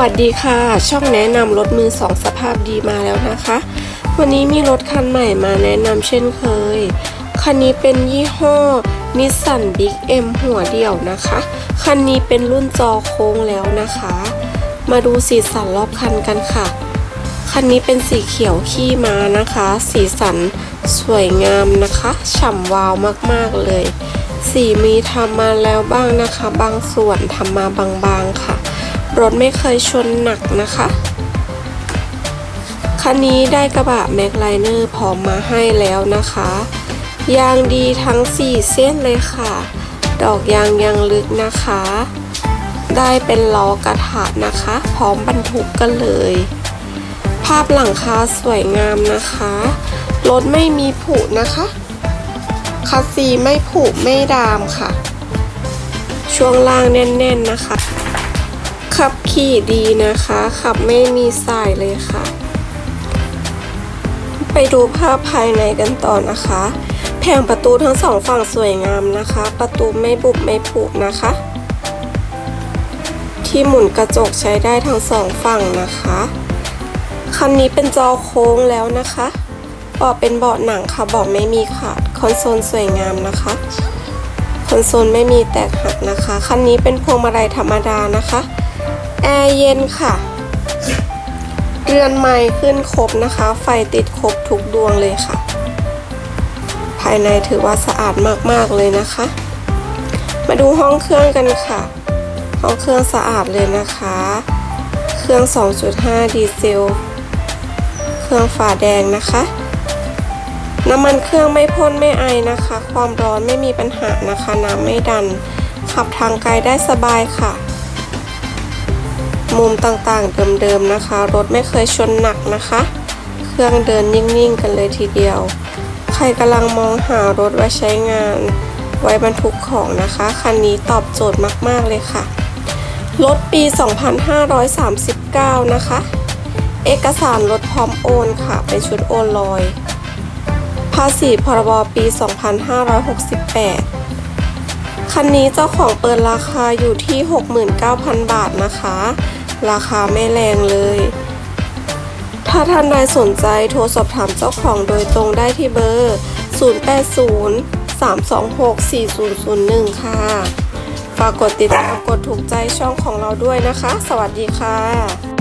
วัสดีค่ะ ช่องแนะนำรถมือสองสภาพดีมาแล้วนะคะ วันนี้มีรถคันใหม่มาแนะนำเช่นเคย คันนี้เป็นยี่ห้อนิสสันบิ๊กเอ็มหัวเดี่ยวนะคะ คันนี้เป็นรุ่นจอโค้งแล้วนะคะ มาดูสีสันรอบคันกันค่ะ คันนี้เป็นสีเขียวขี้ม้านะคะ สีสันสวยงามนะคะ ฉ่ำวาวมากๆเลย สีมีทำมาแล้วบ้างนะคะ บางส่วนทำมาบางๆค่ะ รถไม่เคยชนหนักนะคะ คันนี้ได้กระบะแม็กไลเนอร์พร้อมมาให้แล้วนะคะ ยางดีทั้ง 4 เส้นเลยค่ะ ดอกยางยังลึกนะคะ ได้เป็นล้อกระถะนะคะ พร้อมบรรทุกกันเลย ภาพหลังคาสวยงามนะคะ รถไม่มีผุนะคะคัสซีไม่ผุไม่ดามค่ะ ช่วงล่างแน่นๆนะคะ ขับขี่ดีนะคะ ขับไม่มีสายเลยค่ะ ไปดูภาพภายในกันต่อนะคะ แผงประตูทั้งสองฝั่งสวยงามนะคะ ประตูไม่บุบไม่ผุนะคะ ที่หมุนกระจกใช้ได้ทั้งสองฝั่งนะคะ คันนี้เป็นจอโค้งแล้วนะคะเบาะเป็นเบาะหนังค่ะเบาะไม่มีขาดคอนโซลสวยงามนะคะคอนโซลไม่มีแตกหักนะคะ คันนี้เป็นพวงมาลัยธรรมดานะคะ แอร์เย็นค่ะ เรือนไม้ขึ้นครบนะคะ ไฟติดครบทุกดวงเลยค่ะ ภายในถือว่าสะอาดมากๆเลยนะคะ มาดูห้องเครื่องกันค่ะ ห้องเครื่องสะอาดเลยนะคะ เครื่อง 2.5 ดีเซล เครื่องฝาแดงนะคะน้ำมันเครื่องไม่พ่นไม่ไอนะคะ ความร้อนไม่มีปัญหานะคะ น้ำไม่ดัน ขับทางไกลได้สบายค่ะ มุมต่างๆเดิมๆนะคะ รถไม่เคยชนหนักนะคะ เครื่องเดินนิ่งๆกันเลยทีเดียว ใครกำลังมองหารถไว้ใช้งาน ไว้บรรทุกของนะคะ คันนี้ตอบโจทย์มากๆเลยค่ะ รถปี 2539 นะคะ เอกสารรถพร้อมโอนค่ะ เป็นชุดโอนลอย ภาษีพรบปี 2568คันนี้เจ้าของเปิดราคาอยู่ที่ 69,000 บาทนะคะ ราคาไม่แรงเลย ถ้าท่านใดสนใจโทรสอบถามเจ้าของโดยตรงได้ที่เบอร์ 080 326 4001 ค่ะ ฝากกดติดตามกดถูกใจช่องของเราด้วยนะคะ สวัสดีค่ะ